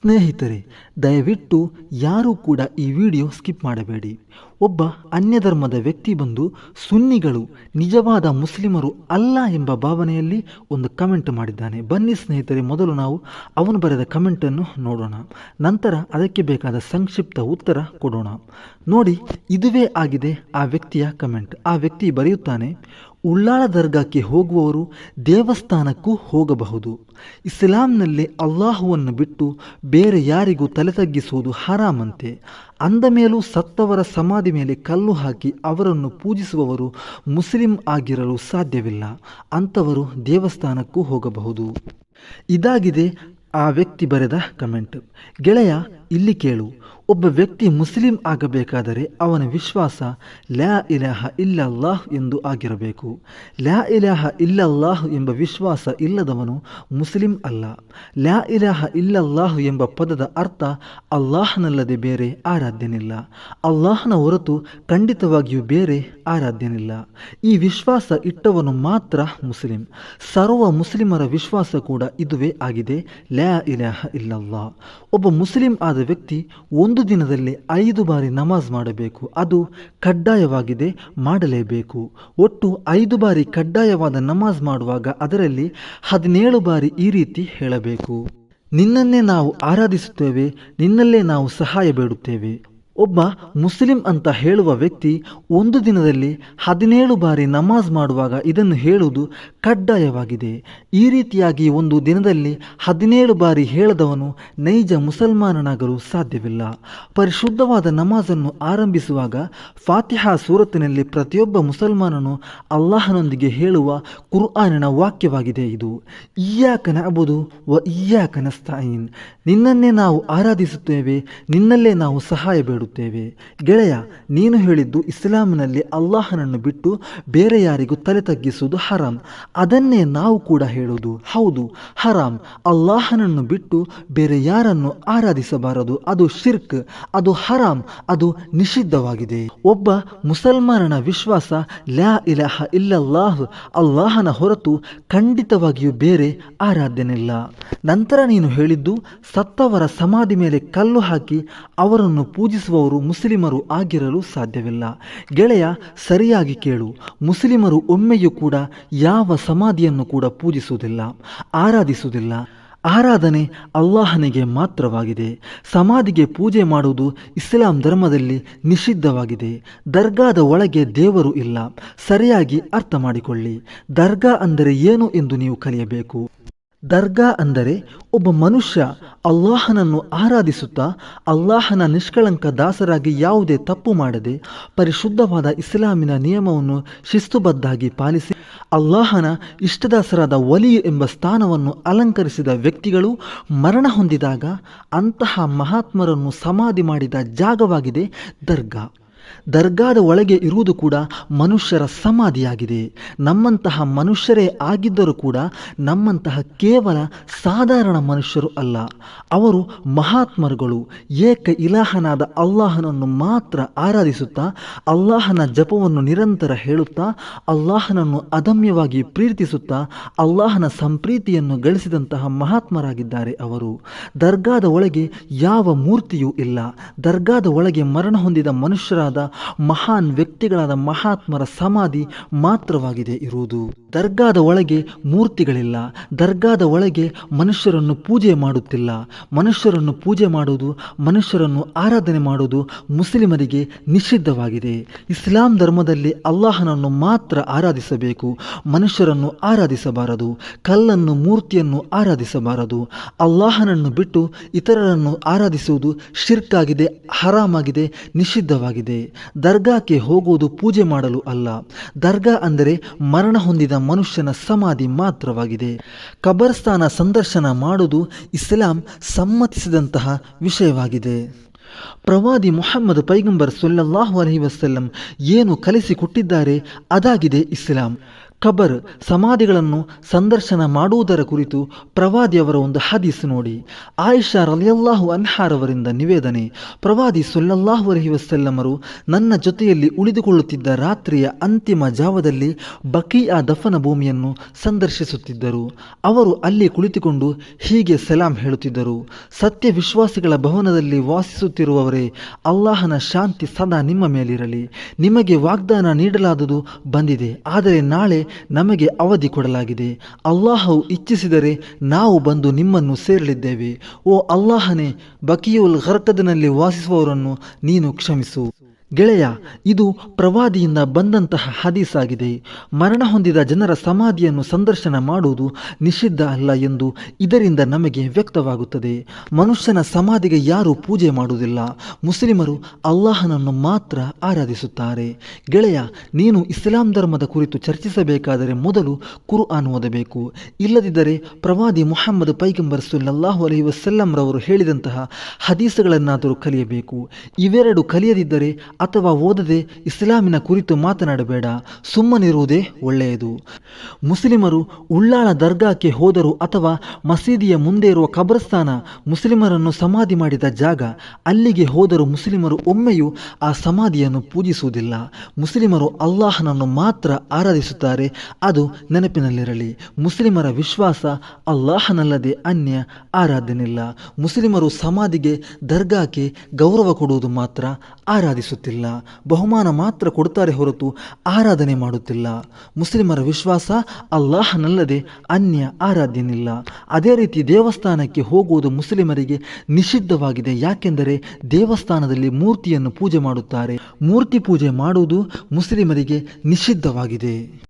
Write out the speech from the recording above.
ಸ್ನೇಹಿತರೆ, ದಯವಿಟ್ಟು ಯಾರೂ ಕೂಡ ಈ ವಿಡಿಯೋ ಸ್ಕಿಪ್ ಮಾಡಬೇಡಿ. ಒಬ್ಬ ಅನ್ಯ ಧರ್ಮದ ವ್ಯಕ್ತಿ ಬಂದು, ಸುನ್ನಿಗಳು, ನಿಜವಾದ ಮುಸ್ಲಿಮರು ಅಲ್ಲ ಎಂಬ ಭಾವನೆಯಲ್ಲಿ ಒಂದು ಕಮೆಂಟ್ ಮಾಡಿದ್ದಾನೆ. ಬನ್ನಿ ಸ್ನೇಹಿತರೆ, ಮೊದಲು ನಾವು ಅವನು ಬರೆದ ಕಮೆಂಟನ್ನು ನೋಡೋಣ. ನಂತರ ಅದಕ್ಕೆ ಬೇಕಾದ ಸಂಕ್ಷಿಪ್ತ ಉತ್ತರ ಕೊಡೋಣ. ನೋಡಿ, ಇದುವೇ ಆಗಿದೆ ಆ ವ್ಯಕ್ತಿಯ ಕಮೆಂಟ್. ಆ ವ್ಯಕ್ತಿ ಬರೆಯುತ್ತಾನೆ ಉಳ್ಳಾಳ ದರ್ಗಾಕ್ಕೆ ಹೋಗುವವರು ದೇವಸ್ಥಾನಕ್ಕೂ ಹೋಗಬಹುದು. ಇಸ್ಲಾಂನಲ್ಲಿ ಅಲ್ಲಾಹುವನ್ನು ಬಿಟ್ಟು ಬೇರೆ ಯಾರಿಗೂ ತಲೆ ತಗ್ಗಿಸುವುದು ಹರಾಮಂತೆ. ಅಂದ ಮೇಲೂ ಸತ್ತವರ ಸಮಾಧಿ ಮೇಲೆ ಕಲ್ಲು ಹಾಕಿ ಅವರನ್ನು ಪೂಜಿಸುವವರು ಮುಸ್ಲಿಂ ಆಗಿರಲು ಸಾಧ್ಯವಿಲ್ಲ. ಅಂಥವರು ದೇವಸ್ಥಾನಕ್ಕೂ ಹೋಗಬಹುದು. ಇದಾಗಿದೆ ಆ ವ್ಯಕ್ತಿ ಬರೆದ ಕಮೆಂಟ್. ಗೆಳೆಯ ಇಲ್ಲಿ ಕೇಳು, ಒಬ್ಬ ವ್ಯಕ್ತಿ ಮುಸ್ಲಿಂ ಆಗಬೇಕಾದರೆ ಅವನ ವಿಶ್ವಾಸ ಲ್ಯಾ ಇಲಾಹ ಇಲ್ಲಲ್ಲಾಹ್ ಎಂದು ಆಗಿರಬೇಕು. ಲ್ಯಾ ಇಲಾಹ ಇಲ್ಲಲ್ಲಾಹ್ ಎಂಬ ವಿಶ್ವಾಸ ಇಲ್ಲದವನು ಮುಸ್ಲಿಂ ಅಲ್ಲ. ಲ್ಯಾ ಇಲಾಹ ಇಲ್ಲಲ್ಲಾಹ್ ಎಂಬ ಪದದ ಅರ್ಥ ಅಲ್ಲಾಹನಲ್ಲದೆ ಬೇರೆ ಆರಾಧ್ಯನಿಲ್ಲ. ಅಲ್ಲಾಹನ ಹೊರತು ಖಂಡಿತವಾಗಿಯೂ ಬೇರೆ ಆರಾಧ್ಯನಿಲ್ಲ. ಈ ವಿಶ್ವಾಸ ಇಟ್ಟವನು ಮಾತ್ರ ಮುಸ್ಲಿಂ. ಸರ್ವ ಮುಸ್ಲಿಮರ ವಿಶ್ವಾಸ ಕೂಡ ಇದುವೇ ಆಗಿದೆ ಲ್ಯಾ ಇಲಾಹ ಇಲ್ಲಲ್ಲಾಹ್. ಒಬ್ಬ ಮುಸ್ಲಿಂ ಆದ ವ್ಯಕ್ತಿ ಒಂದು ದಿನದಲ್ಲಿ ಐದು ಬಾರಿ ನಮಾಜ್ ಮಾಡಬೇಕು. ಅದು ಕಡ್ಡಾಯವಾಗಿದೆ ಮಾಡಲೇಬೇಕು. ಒಟ್ಟು ಐದು ಬಾರಿ ಕಡ್ಡಾಯವಾದ ನಮಾಜ್ ಮಾಡುವಾಗ ಅದರಲ್ಲಿ ಹದಿನೇಳು ಬಾರಿ ಈ ರೀತಿ ಹೇಳಬೇಕು. ನಿನ್ನನ್ನೇ ನಾವು ಆರಾಧಿಸುತ್ತೇವೆ, ನಿನ್ನಲ್ಲೇ ನಾವು ಸಹಾಯ ಬೇಡುತ್ತೇವೆ. ಒಬ್ಬ ಮುಸ್ಲಿಂ ಅಂತ ಹೇಳುವ ವ್ಯಕ್ತಿ ಒಂದು ದಿನದಲ್ಲಿ ಹದಿನೇಳು ಬಾರಿ ನಮಾಜ್ ಮಾಡುವಾಗ ಇದನ್ನು ಹೇಳುವುದು ಕಡ್ಡಾಯವಾಗಿದೆ. ಈ ರೀತಿಯಾಗಿ ಒಂದು ದಿನದಲ್ಲಿ ಹದಿನೇಳು ಬಾರಿ ಹೇಳದವನು ನೈಜ ಮುಸಲ್ಮಾನನಾಗಲು ಸಾಧ್ಯವಿಲ್ಲ. ಪರಿಶುದ್ಧವಾದ ನಮಾಜನ್ನು ಆರಂಭಿಸುವಾಗ ಫಾತಿಹಾ ಸೂರತ್ತಿನಲ್ಲಿ ಪ್ರತಿಯೊಬ್ಬ ಮುಸಲ್ಮಾನನು ಅಲ್ಲಾಹನೊಂದಿಗೆ ಹೇಳುವ ಕುರ್ಆನಿನ ವಾಕ್ಯವಾಗಿದೆ ಇದು. ಇಯ್ಯಾಕ ಅಬುದು ವ ಇಯ್ಯಾಕ ನಸ್ತಾಯಿನ್. ನಿನ್ನನ್ನೇ ನಾವು ಆರಾಧಿಸುತ್ತೇವೆ, ನಿನ್ನಲ್ಲೇ ನಾವು ಸಹಾಯ ಬೇಡುತ್ತೇವೆ ಗೆಳೆಯ, ನೀನು ಹೇಳಿದ್ದು ಇಸ್ಲಾಂನಲ್ಲಿ ಅಲ್ಲಾಹನನ್ನು ಬಿಟ್ಟು ಬೇರೆ ಯಾರಿಗೂ ತಲೆ ತಗ್ಗಿಸುವುದು ಹರಾಮ್ ಅದನ್ನೇ ನಾವು ಕೂಡ ಹೇಳುವುದು. ಹೌದು ಹರಾಮ್ ಅಲ್ಲಾಹನನ್ನು ಬಿಟ್ಟು ಬೇರೆ ಯಾರನ್ನು ಆರಾಧಿಸಬಾರದು? ಅದು ಶಿರ್ಕ್, ಅದು ಹರಾಮ್ ಅದು ನಿಷಿದ್ಧವಾಗಿದೆ. ಒಬ್ಬ ಮುಸಲ್ಮಾನನ ವಿಶ್ವಾಸ ಲ್ಯಾ ಇಲಹ ಇಲ್ಲಲ್ಲಾಹ್, ಅಲ್ಲಾಹನ ಹೊರತು ಖಂಡಿತವಾಗಿಯೂ ಬೇರೆ ಆರಾಧ್ಯನಿಲ್ಲ. ನಂತರ ನೀನು ಹೇಳಿದ್ದು, ಸತ್ತವರ ಸಮಾಧಿ ಮೇಲೆ ಕಲ್ಲು ಹಾಕಿ ಅವರನ್ನು ಪೂಜಿಸುವವರು ಮುಸ್ಲಿಮರು ಆಗಿರಲು ಸಾಧ್ಯವಿಲ್ಲ. ಗೆಳೆಯ, ಸರಿಯಾಗಿ ಕೇಳು. ಮುಸ್ಲಿಮರು ಒಮ್ಮೆಯೂ ಕೂಡ ಯಾವ ಸಮಾಧಿಯನ್ನು ಕೂಡ ಪೂಜಿಸುವುದಿಲ್ಲ, ಆರಾಧಿಸುವುದಿಲ್ಲ. ಆರಾಧನೆ ಅಲ್ಲಾಹನಿಗೆ ಮಾತ್ರವಾಗಿದೆ. ಸಮಾಧಿಗೆ ಪೂಜೆ ಮಾಡುವುದು ಇಸ್ಲಾಂ ಧರ್ಮದಲ್ಲಿ ನಿಷಿದ್ಧವಾಗಿದೆ. ದರ್ಗಾದ ಒಳಗೆ ದೇವರು ಇಲ್ಲ. ಸರಿಯಾಗಿ ಅರ್ಥ ಮಾಡಿಕೊಳ್ಳಿ. ದರ್ಗಾ ಅಂದರೆ ಏನು ಎಂದು ನೀವು ಕಲಿಯಬೇಕು? ದರ್ಗಾ ಅಂದರೆ ಒಬ್ಬ ಮನುಷ್ಯ ಅಲ್ಲಾಹನನ್ನು ಆರಾಧಿಸುತ್ತಾ ಅಲ್ಲಾಹನ ನಿಷ್ಕಳಂಕ ದಾಸರಾಗಿ ಯಾವುದೇ ತಪ್ಪು ಮಾಡದೆ ಪರಿಶುದ್ಧವಾದ ಇಸ್ಲಾಮಿನ ನಿಯಮವನ್ನು ಶಿಸ್ತುಬದ್ಧಾಗಿ ಪಾಲಿಸಿ ಅಲ್ಲಾಹನ ಇಷ್ಟದಾಸರಾದ ವಲಿ ಎಂಬ ಸ್ಥಾನವನ್ನು ಅಲಂಕರಿಸಿದ ವ್ಯಕ್ತಿಗಳು ಮರಣ ಹೊಂದಿದಾಗ ಅಂತಹ ಮಹಾತ್ಮರನ್ನು ಸಮಾಧಿ ಮಾಡಿದ ಜಾಗವಾಗಿದೆ ದರ್ಗಾ. ದರ್ಗಾದ ಒಳಗೆ ಇರುವುದು ಕೂಡ ಮನುಷ್ಯರ ಸಮಾಧಿಯಾಗಿದೆ. ನಮ್ಮಂತಹ ಮನುಷ್ಯರೇ ಆಗಿದ್ದರೂ ಕೂಡ ನಮ್ಮಂತಹ ಕೇವಲ ಸಾಧಾರಣ ಮನುಷ್ಯರು ಅಲ್ಲ. ಅವರು ಮಹಾತ್ಮರುಗಳು. ಏಕ ಇಲಾಹನಾದ ಅಲ್ಲಾಹನನ್ನು ಮಾತ್ರ ಆರಾಧಿಸುತ್ತಾ, ಅಲ್ಲಾಹನ ಜಪವನ್ನು ನಿರಂತರ ಹೇಳುತ್ತಾ, ಅಲ್ಲಾಹನನ್ನು ಅದಮ್ಯವಾಗಿ ಪ್ರೀತಿಸುತ್ತಾ, ಅಲ್ಲಾಹನ ಸಂಪ್ರೀತಿಯನ್ನು ಗಳಿಸಿದಂತಹ ಮಹಾತ್ಮರಾಗಿದ್ದಾರೆ ಅವರು. ದರ್ಗಾದ ಒಳಗೆ ಯಾವ ಮೂರ್ತಿಯೂ ಇಲ್ಲ. ದರ್ಗಾದ ಒಳಗೆ ಮರಣ ಹೊಂದಿದ ಮನುಷ್ಯರಾದ ಮಹಾನ್ ವ್ಯಕ್ತಿಗಳಾದ ಮಹಾತ್ಮರ ಸಮಾಧಿ ಮಾತ್ರವಾಗಿದೆ ಇರುವುದು. ದರ್ಗಾದ ಒಳಗೆ ಮೂರ್ತಿಗಳಿಲ್ಲ. ದರ್ಗಾದ ಒಳಗೆ ಮನುಷ್ಯರನ್ನು ಪೂಜೆ ಮಾಡುತ್ತಿಲ್ಲ. ಮನುಷ್ಯರನ್ನು ಪೂಜೆ ಮಾಡುವುದು, ಮನುಷ್ಯರನ್ನು ಆರಾಧನೆ ಮಾಡುವುದು ಮುಸ್ಲಿಮರಿಗೆ ನಿಷಿದ್ಧವಾಗಿದೆ. ಇಸ್ಲಾಂ ಧರ್ಮದಲ್ಲಿ ಅಲ್ಲಾಹನನ್ನು ಮಾತ್ರ ಆರಾಧಿಸಬೇಕು. ಮನುಷ್ಯರನ್ನು ಆರಾಧಿಸಬಾರದು. ಕಲ್ಲನ್ನು, ಮೂರ್ತಿಯನ್ನು ಆರಾಧಿಸಬಾರದು. ಅಲ್ಲಾಹನನ್ನು ಬಿಟ್ಟು ಇತರರನ್ನು ಆರಾಧಿಸುವುದು ಶಿರ್ಕಾಗಿದೆ, ಹರಾಮಾಗಿದೆ, ನಿಷಿದ್ಧವಾಗಿದೆ. ದರ್ಗಾಕ್ಕೆ ಹೋಗುವುದು ಪೂಜೆ ಮಾಡಲು ಅಲ್ಲ. ದರ್ಗಾ ಅಂದರೆ ಮರಣ ಹೊಂದಿದ ಮನುಷ್ಯನ ಸಮಾಧಿ ಮಾತ್ರವಾಗಿದೆ. ಕಬರ್ಸ್ತಾನ ಸಂದರ್ಶನ ಮಾಡುವುದು ಇಸ್ಲಾಂ ಸಮ್ಮತಿಸಿದಂತಹ ವಿಷಯವಾಗಿದೆ. ಪ್ರವಾದಿ ಮೊಹಮ್ಮದ್ ಪೈಗಂಬರ್ ಸೊಲ್ಲಾಹು ಅಲಹಿ ವಸಲ್ಲಂ ಏನು ಕಲಿಸಿಕೊಟ್ಟಿದ್ದಾರೆ ಅದಾಗಿದೆ ಇಸ್ಲಾಂ. ಖಬರ್ ಸಮಾಧಿಗಳನ್ನು ಸಂದರ್ಶನ ಮಾಡುವುದರ ಕುರಿತು ಪ್ರವಾದಿಯವರ ಒಂದು ಹದೀಸ್ ನೋಡಿ. ಆಯಿಷಾ ರಲಿಯಲ್ಲಾಹು ಅನ್ಹಾರವರಿಂದ ನಿವೇದನೆ, ಪ್ರವಾದಿ ಸೊಲ್ಲಲ್ಲಾಹು ಅಲಹಿ ವಸಲ್ಲಮರು ನನ್ನ ಜೊತೆಯಲ್ಲಿ ಉಳಿದುಕೊಳ್ಳುತ್ತಿದ್ದ ರಾತ್ರಿಯ ಅಂತಿಮ ಜಾವದಲ್ಲಿ ಬಕೀಯ ದಫನ ಭೂಮಿಯನ್ನು ಸಂದರ್ಶಿಸುತ್ತಿದ್ದರು. ಅವರು ಅಲ್ಲಿ ಕುಳಿತುಕೊಂಡು ಹೀಗೆ ಸಲಾಂ ಹೇಳುತ್ತಿದ್ದರು. ಸತ್ಯ ವಿಶ್ವಾಸಿಗಳ ಭವನದಲ್ಲಿ ವಾಸಿಸುತ್ತಿರುವವರೇ, ಅಲ್ಲಾಹನ ಶಾಂತಿ ಸದಾ ನಿಮ್ಮ ಮೇಲಿರಲಿ. ನಿಮಗೆ ವಾಗ್ದಾನ ನೀಡಲಾದುದು ಬಂದಿದೆ. ಆದರೆ ನಾಳೆ ನಮಗೆ ಅವಧಿ ಕೊಡಲಾಗಿದೆ. ಅಲ್ಲಾಹವು ಇಚ್ಛಿಸಿದರೆ ನಾವು ಬಂದು ನಿಮ್ಮನ್ನು ಸೇರಲಿದ್ದೇವೆ. ಓ ಅಲ್ಲಾಹನೇ, ಬಕಿಯುಲ್ ಹರ್ಕದನಲ್ಲಿ ವಾಸಿಸುವವರನ್ನು ನೀನು ಕ್ಷಮಿಸು. ಗೆಳೆಯ, ಇದು ಪ್ರವಾದಿಯಿಂದ ಬಂದಂತಹ ಹದೀಸಾಗಿದೆ. ಮರಣ ಹೊಂದಿದ ಜನರ ಸಮಾಧಿಯನ್ನು ಸಂದರ್ಶನ ಮಾಡುವುದು ನಿಷಿದ್ಧ ಅಲ್ಲ ಎಂದು ಇದರಿಂದ ನಮಗೆ ವ್ಯಕ್ತವಾಗುತ್ತದೆ. ಮನುಷ್ಯನ ಸಮಾಧಿಗೆ ಯಾರೂ ಪೂಜೆ ಮಾಡುವುದಿಲ್ಲ. ಮುಸ್ಲಿಮರು ಅಲ್ಲಾಹನನ್ನು ಮಾತ್ರ ಆರಾಧಿಸುತ್ತಾರೆ. ಗೆಳೆಯ, ನೀನು ಇಸ್ಲಾಂ ಧರ್ಮದ ಕುರಿತು ಚರ್ಚಿಸಬೇಕಾದರೆ ಮೊದಲು ಕುರ್ಆನ್ ಓದಬೇಕು. ಇಲ್ಲದಿದ್ದರೆ ಪ್ರವಾದಿ ಮೊಹಮ್ಮದ್ ಪೈಗಂಬರ್ ಸುಲ್ಲಾಹು ಅಲೈಹಿ ವಸಲ್ಲಂರವರು ಹೇಳಿದಂತಹ ಹದೀಸುಗಳನ್ನಾದರೂ ಕಲಿಯಬೇಕು. ಇವೆರಡು ಕಲಿಯದಿದ್ದರೆ ಅಥವಾ ಓದದೆ ಇಸ್ಲಾಮಿನ ಕುರಿತು ಮಾತನಾಡಬೇಡ, ಸುಮ್ಮನಿರುವುದೇ ಒಳ್ಳೆಯದು. ಮುಸ್ಲಿಮರು ಉಳ್ಳಾಳ ದರ್ಗಾಕ್ಕೆ ಹೋದರು ಅಥವಾ ಮಸೀದಿಯ ಮುಂದೆ ಇರುವ ಕಬ್ರಸ್ತಾನ ಮುಸ್ಲಿಮರನ್ನು ಸಮಾಧಿ ಮಾಡಿದ ಜಾಗ, ಅಲ್ಲಿಗೆ ಹೋದರೂ ಮುಸ್ಲಿಮರು ಒಮ್ಮೆಯೂ ಆ ಸಮಾಧಿಯನ್ನು ಪೂಜಿಸುವುದಿಲ್ಲ. ಮುಸ್ಲಿಮರು ಅಲ್ಲಾಹನನ್ನು ಮಾತ್ರ ಆರಾಧಿಸುತ್ತಾರೆ, ಅದು ನೆನಪಿನಲ್ಲಿರಲಿ. ಮುಸ್ಲಿಮರ ವಿಶ್ವಾಸ ಅಲ್ಲಾಹನಲ್ಲದೆ ಅನ್ಯ ಆರಾಧನಿಲ್ಲ ಮುಸ್ಲಿಮರು ಸಮಾಧಿಗೆ, ದರ್ಗಾಕ್ಕೆ ಗೌರವ ಕೊಡುವುದು ಮಾತ್ರ ಆರಾಧಿಸುತ್ತಿಲ್ಲ ಬಹುಮಾನ ಮಾತ್ರ ಕೊಡುತ್ತಾರೆ ಹೊರತು ಆರಾಧನೆ ಮಾಡುತ್ತಿಲ್ಲ. ಮುಸ್ಲಿಮರ ವಿಶ್ವಾಸ ಅಲ್ಲಾಹನಲ್ಲದೆ ಅನ್ಯ ಆರಾಧ್ಯನಿಲ್ಲ. ಅದೇ ರೀತಿ ದೇವಸ್ಥಾನಕ್ಕೆ ಹೋಗುವುದು ಮುಸ್ಲಿಮರಿಗೆ ನಿಷಿದ್ಧವಾಗಿದೆ. ಯಾಕೆಂದರೆ ದೇವಸ್ಥಾನದಲ್ಲಿ ಮೂರ್ತಿಯನ್ನು ಪೂಜೆ ಮಾಡುತ್ತಾರೆ. ಮೂರ್ತಿ ಪೂಜೆ ಮಾಡುವುದು ಮುಸ್ಲಿಮರಿಗೆ ನಿಷಿದ್ಧವಾಗಿದೆ.